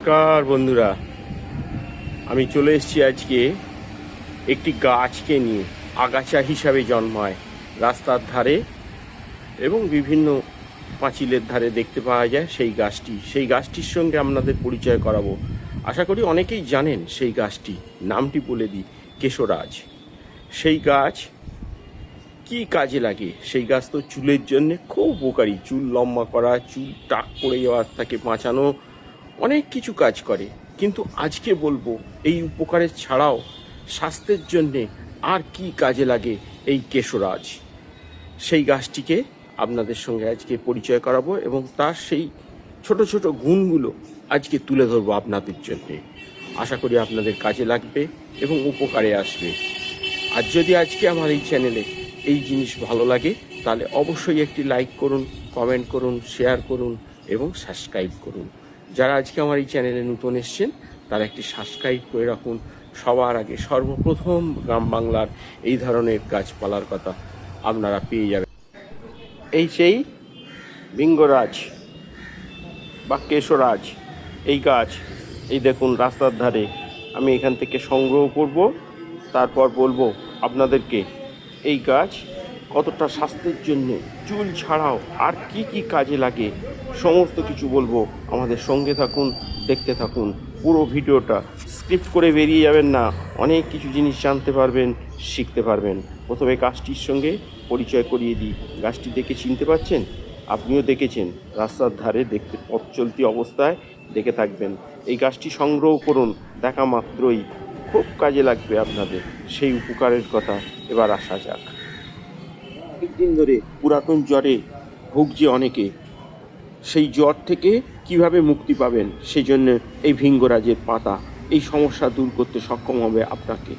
নমস্কার বন্ধুরা। আমি চলে এসেছি আজকে একটি গাছকে নিয়ে, আগাছা হিসাবে জন্মায়। রাস্তার ধারে এবং বিভিন্ন পাঁচিলের ধারে দেখতে পাওয়া যায় সেই গাছটি। সেই গাছটির সঙ্গে আপনাদের পরিচয় করাবো। আশা করি অনেকেই জানেন সেই গাছটি। নামটি বলে দিই, কেশরাজ। সেই গাছ কি কাজে লাগে? সেই গাছ তো চুলের জন্য খুব উপকারী। চুল লম্বা করা, চুল টাক পড়ে যাওয়ার থেকে বাঁচানো অনেক কিছু কাজ করে, কিন্তু আজকে বলব এই উপকারের ছাড়াও স্বাস্থ্যের জন্যে আর কি কাজে লাগে এই কেশরাজ। সেই গাছটিকে আপনাদের সঙ্গে আজকে পরিচয় করাবো এবং তার সেই ছোট ছোট গুণগুলো আজকে তুলে ধরবো আপনাদের জন্যে। আশা করি আপনাদের কাজে লাগবে এবং উপকারে আসবে। আর যদি আজকে আমার এই চ্যানেলে এই জিনিস ভালো লাগে, তাহলে অবশ্যই একটি লাইক করুন, কমেন্ট করুন, শেয়ার করুন এবং সাবস্ক্রাইব করুন। যারা আজকে আমার এই চ্যানেলে নতুন এসছেন, তারা একটি সাবস্ক্রাইব করে রাখুন। সবার আগে সর্বপ্রথম গ্রাম বাংলার এই ধরনের গাছপালার কথা আপনারা পেয়ে যাবেন। এই সেই বিঙ্গরাজ বা কেশরাজ, এই গাছ, এই দেখুন রাস্তার ধারে। আমি এখান থেকে সংগ্রহ করব, তারপর বলব আপনাদেরকে এই গাছ কতটা স্বাস্থ্যের জন্য চুল ছাড়াও আর কি কি কাজে লাগে, সমস্ত কিছু বলব। আমাদের সঙ্গে থাকুন, দেখতে থাকুন। পুরো ভিডিওটা স্ক্রিপ্ট করে বেরিয়ে যাবেন না, অনেক কিছু জিনিস জানতে পারবেন, শিখতে পারবেন। প্রথমে গাছটির সঙ্গে পরিচয় করিয়ে দিই। গাছটি দেখে চিনতে পারছেন? আপনিও দেখেছেন। রাস্তার ধারে দেখতে পথ চলতি অবস্থায় দেখে থাকবেন। এই গাছটি সংগ্রহ করুন, দেখা মাত্রই। খুব কাজে লাগবে আপনাদের। সেই উপকারের কথা এবার আসা যাক। অনেকদিন ধরে পুরাতন জ্বরে ভুগছে অনেকে। সেই জ্বর থেকে কীভাবে মুক্তি পাবেন সেই জন্য এই ভিঙ্গরাজের পাতা, এই সমস্যা দূর করতে সক্ষম হবে আপনাকে।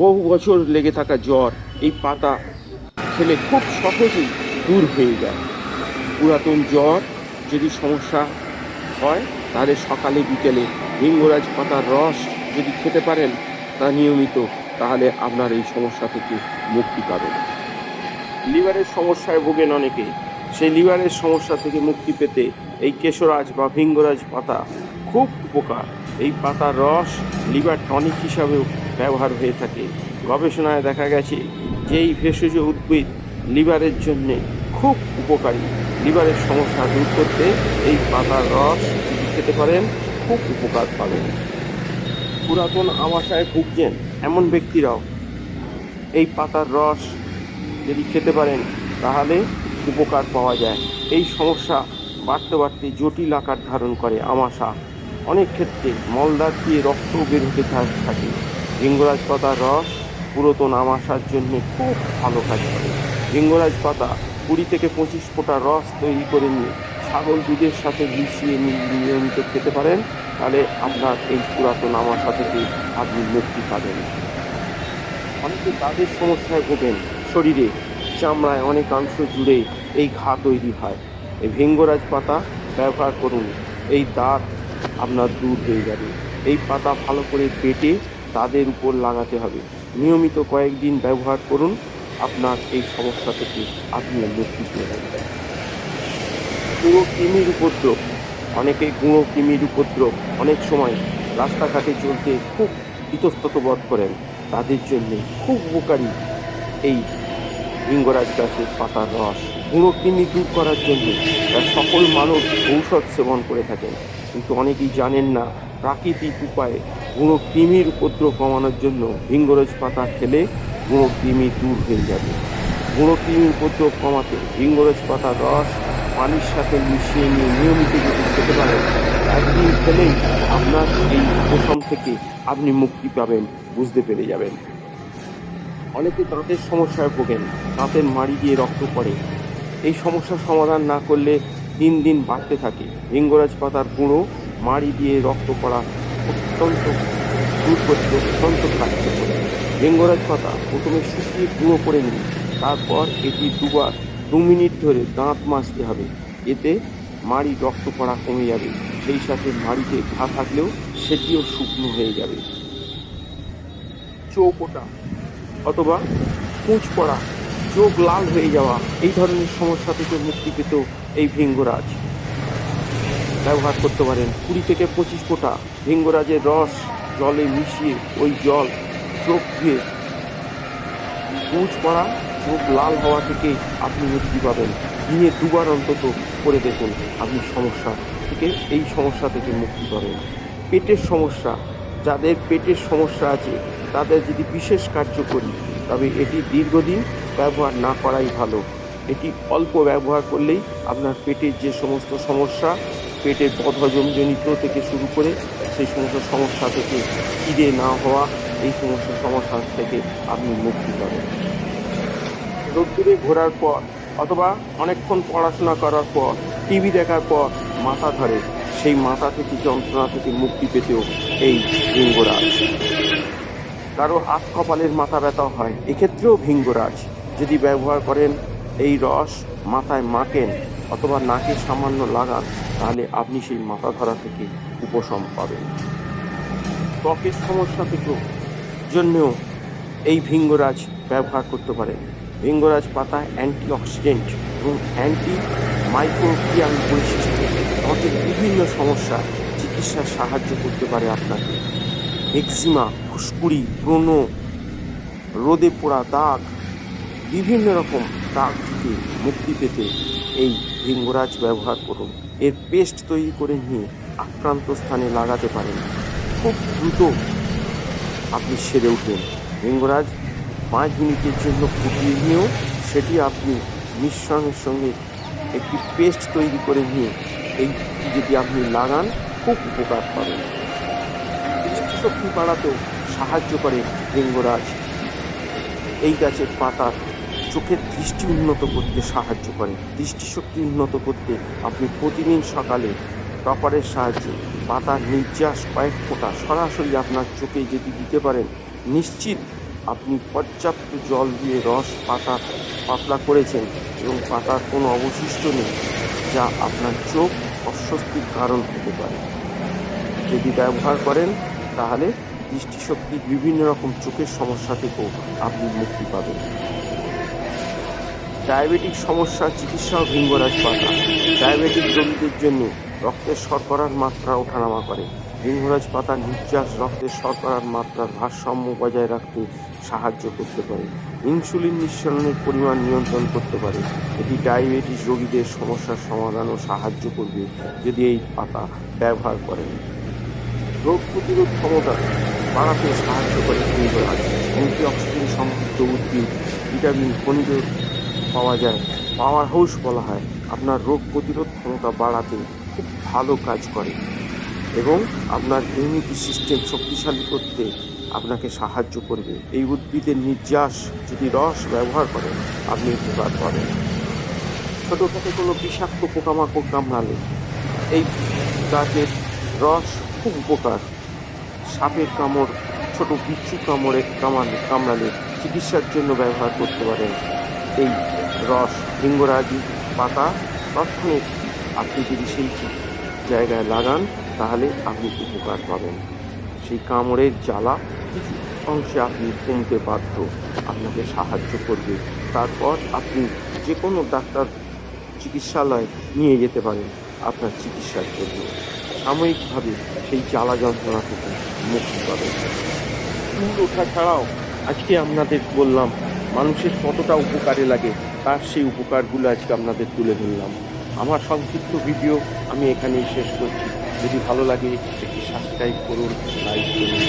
বহু বছর লেগে থাকা জ্বর, এই পাতা খেলে খুব সহজেই দূর হয়ে যায়। পুরাতন জ্বর যদি সমস্যা হয়, তাহলে সকালে, বিকেলে ভিঙ্গরাজ পাতার রস যদি খেতে পারেন, তা নিয়মিত, তাহলে আপনার এই সমস্যা থেকে মুক্তি পাবেন। লিভারের সমস্যায় ভোগেন অনেকে। সেই লিভারের সমস্যা থেকে মুক্তি পেতে এই কেশরাজ বা ভিঙ্গরাজ পাতা খুব উপকার। এই পাতার রস লিভার টনিক হিসাবেও ব্যবহার হয়ে থাকে। গবেষণায় দেখা গেছে যে এই ভেষজ উদ্ভিদ লিভারের জন্যে খুব উপকারী। লিভারের সমস্যা দূর করতে এই পাতার রস খেতে পারেন, খুব উপকার পাবেন। পুরাতন আমাশায় ভুগছেন এমন ব্যক্তিরাও এই পাতার রস যদি খেতে পারেন, তাহলে উপকার পাওয়া যায়। এই সমস্যা বাড়তে বাড়তে জটিল আকার ধারণ করে আমাশা অনেক ক্ষেত্রে মলদার দিয়ে রক্ত বের হতে থাকে। ভিঙ্গরাজ পাতার রস পুরাতন আমাশার জন্য খুব ভালো কাজ করে। ভিঙ্গরাজ পাতা কুড়ি থেকে পঁচিশ ফোঁটা রস তৈরি করে নিয়ে ছাগল দুধের সাথে মিশিয়ে নিয়মিত খেতে পারেন, তাহলে আপনার এই পুরাতন আমাশা থেকে আপনি মুক্তি পাবেন। অনেকে তাদের সমস্যায় ভোগেন। শরীরে, চামড়ায় অনেকাংশ জুড়ে এই ঘা তৈরি হয়। এই ভেঙ্গরাজ পাতা ব্যবহার করুন। এই দাঁত আপনার দূর হয়ে যাবে। এই পাতা ভালো করে বেটে তাদের উপর লাগাতে হবে। নিয়মিত কয়েকদিন ব্যবহার করুন। আপনার এই সমস্যা থেকে আপনি মুক্তি পেয়ে যাবেন। গুঁড়ো কৃমির উপদ্রব। অনেকেই গুঁড়ো কৃমির উপদ্রব অনেক সময় রাস্তাঘাটে চলতে খুব ইতস্তত বোধ করেন। তাদের জন্য খুব উপকারী এই লিঙ্গরাজ গাছের পাতার রস। গুঁড়ো কৃমি দূর করার জন্য প্রায় সকল মানুষ ঔষধ সেবন করে থাকেন। কিন্তু অনেকেই জানেন না প্রাকৃতিক উপায়ে গুঁড়ো কৃমির উপদ্রব কমানোর জন্য ভিঙ্গরজ পাতা খেলে গুঁড়ো কৃমি দূর হয়ে যাবে। গুঁড়ো কৃমির উপদ্রব কমাতে ভিঙ্গরজ পাতার রস পানির সাথে মিশিয়ে নিয়ে নিয়মিত যদি খেতে পারেন, একদিন খেলেই আপনার এই উপশম থেকে আপনি মুক্তি পাবেন, বুঝতে পেরে যাবেন। অনেকে দাঁতের সমস্যায় ভোগেন দাঁতের মাড়ি দিয়ে রক্ত পড়ে। এই সমস্যার সমাধান না করলে দিন দিন বাড়তে থাকে। ভিঙ্গরাজ পাতার গুঁড়ো, মাড়ি দিয়ে রক্ত পড়া অত্যন্ত দূর করতে অত্যন্ত কার্যকর। ভিঙ্গরাজ পাতা প্রথমে শুকিয়ে গুঁড়ো করে নিন, তারপর এটি দুবার, দু মিনিট ধরে দাঁত মাজতে হবে। এতে মাড়ি রক্ত পড়া কমে যাবে, সেই সাথে মাড়িতে ঘা থাকলেও সেটিও শুকনো হয়ে যাবে। চৌপোটা অথবা কুঁচ পড়া, চোখ লাল হয়ে যাওয়া, এই ধরনের সমস্যা থেকে মুক্তি পেত এই ভিঙ্গরাজ। ব্যবহার করতে পারেন কুড়ি থেকে পঁচিশ ফোঁটা। ভিঙ্গরাজের রস জলে মিশিয়ে ওই জল চোখ ধুয়ে পুঁজ পড়া, চোখ লাল হওয়া থেকে আপনি মুক্তি পাবেন। দিনে দুবার অন্তত করে দেখুন আপনি সমস্যা থেকে, এই সমস্যা থেকে মুক্তি পাবেন। পেটের সমস্যা, যাদের পেটের সমস্যা আছে তাদের যদি বিশেষ কার্যকরী তবে এটি দীর্ঘদিন ব্যবহার না করাই ভালো। এটি অল্প ব্যবহার করলেই আপনার পেটের যে সমস্ত সমস্যা, পেটের বদহজমজনিত থেকে শুরু করে সেই সমস্ত সমস্যা থেকে খিদে না হওয়া, এই সমস্ত সমস্যা থেকে আপনি মুক্তি পাবেন। রোদ্দুরে ঘোরার পর অথবা অনেকক্ষণ পড়াশোনা করার পর, টিভি দেখার পর মাথা ধরে, সেই মাথা থেকে যন্ত্রণা থেকে মুক্তি পেতেও এই ভিঙ্গরাজ কারও হাত কপালের মাথা ব্যথা হয়। এক্ষেত্রেও ভিঙ্গরাজ, যদি ব্যবহার করেন এই রস মাথায় মাখেন অথবা নাকে সামান্য লাগান, তাহলে আপনি সেই মাথা ধরা থেকে উপশম পাবেন। ত্বকের সমস্যা থেকেও জন্যও এই ভিঙ্গরাজ ব্যবহার করতে পারেন। ভিঙ্গরাজ পাতা অ্যান্টি অক্সিডেন্ট এবং অ্যান্টি মাইক্রোবিয়াল বৈশিষ্ট্য, ত্বকের বিভিন্ন সমস্যা চিকিৎসায় সাহায্য করতে পারে আপনাকে। এক্সিমা ফুসকুড়ি ব্রণ রোদে পোড়া দাগ, বিভিন্ন রকম দাগ থেকে মুক্তি পেতে এই ভিঙ্গরাজ ব্যবহার করুন। এর পেস্ট তৈরি করে নিয়ে আক্রান্ত স্থানে লাগাতে পারেন। খুব দ্রুত আপনি সেরে উঠবেন। ভিঙ্গরাজ, পাঁচ মিনিটের জন্য ফুটিয়ে নিয়েও সেটি আপনি মিশ্রণের সঙ্গে একটি পেস্ট তৈরি করে নিয়ে এই যদি আপনি লাগান, খুব উপকার পাবেন। দৃষ্টিশক্তি বাড়াতেও সাহায্য করে লিঙ্গরাজ এই গাছের পাতা চোখের দৃষ্টি উন্নত করতে সাহায্য করে। দৃষ্টিশক্তি উন্নত করতে আপনি প্রতিদিন সকালে টপারের সাহায্যে পাতার নির্যাস কয়েক ফোঁটা সরাসরি আপনার চোখে যদি দিতে পারেন, নিশ্চিত আপনি পর্যাপ্ত জল দিয়ে রস পাতা পাতলা করেছেন এবং পাতার কোনো অবশিষ্ট নেই যা আপনার চোখ অস্বস্তির কারণ হতে পারে। যদি ব্যবহার করেন তাহলে দৃষ্টিশক্তির বিভিন্ন রকম চোখের সমস্যা থেকেও আপনি মুক্তি পাবেন। ডায়াবেটিক সমস্যা চিকিৎসাও ভিঙ্গরাজ পাতা ডায়াবেটিক রোগীদের জন্য রক্তের শর্করার মাত্রা ওঠানামা করে। ভিঙ্গরাজ পাতা নির্যাস রক্তের শর্করার মাত্রার ভারসাম্য বজায় রাখতে সাহায্য করতে পারে। ইনসুলিন নিঃসরণের পরিমাণ নিয়ন্ত্রণ করতে পারে। এটি ডায়াবেটিস রোগীদের সমস্যার সমাধানও সাহায্য করবে যদি এই পাতা ব্যবহার করেন। রোগ প্রতিরোধ ক্ষমতা বাড়াতে সাহায্য করে ভিঙ্গরাজ অ্যান্টিঅক্সিডেন্ট সমৃদ্ধ উদ্ভিদ, ভিটামিন, খনিজ পাওয়া যায়, পাওয়ার হাউস বলা হয়। আপনার রোগ প্রতিরোধ ক্ষমতা বাড়াতে খুব ভালো কাজ করে এবং আপনার ইমিউনিটি সিস্টেম শক্তিশালী করতে আপনাকে সাহায্য করবে। এই উদ্ভিদের নির্যাস যদি রস ব্যবহার করেন, আপনি উপকার পাবেন। ছোটোখাটো কোনো বিষাক্ত পোকামাকড় কামড়ালে এই গাছের রস খুব উপকার। সাপের কামড়, ছোট বিচ্ছু কামড়ে কামালে কামড়ালে চিকিৎসার জন্য ব্যবহার করতে পারেন। এই রস, লিঙ্গরাজি, পাতা তৎক্ষণিক আপনি যদি সেই জায়গায় লাগান, তাহলে আপনি উপকার পাবেন। সেই কামড়ের জ্বালা কিছু অংশে আপনি কমতে বাধ্য, আপনাকে সাহায্য করবে। তারপর আপনি যে কোনো ডাক্তার চিকিৎসালয় নিয়ে যেতে পারেন আপনার চিকিৎসার জন্য। সাময়িকভাবে সেই জ্বালা যন্ত্রণা থেকে মুক্তি পাবে। চুল ওঠা ছাড়াও আজকে আপনাদের বললাম, মানুষের কতটা উপকারে লাগে তার সেই উপকারগুলো আজকে আপনাদের তুলে ধরলাম। আমার সংক্ষিপ্ত ভিডিও আমি এখানেই শেষ করছি। যদি ভালো লাগে, একটি সাবস্ক্রাইব করুন লাইক করুন।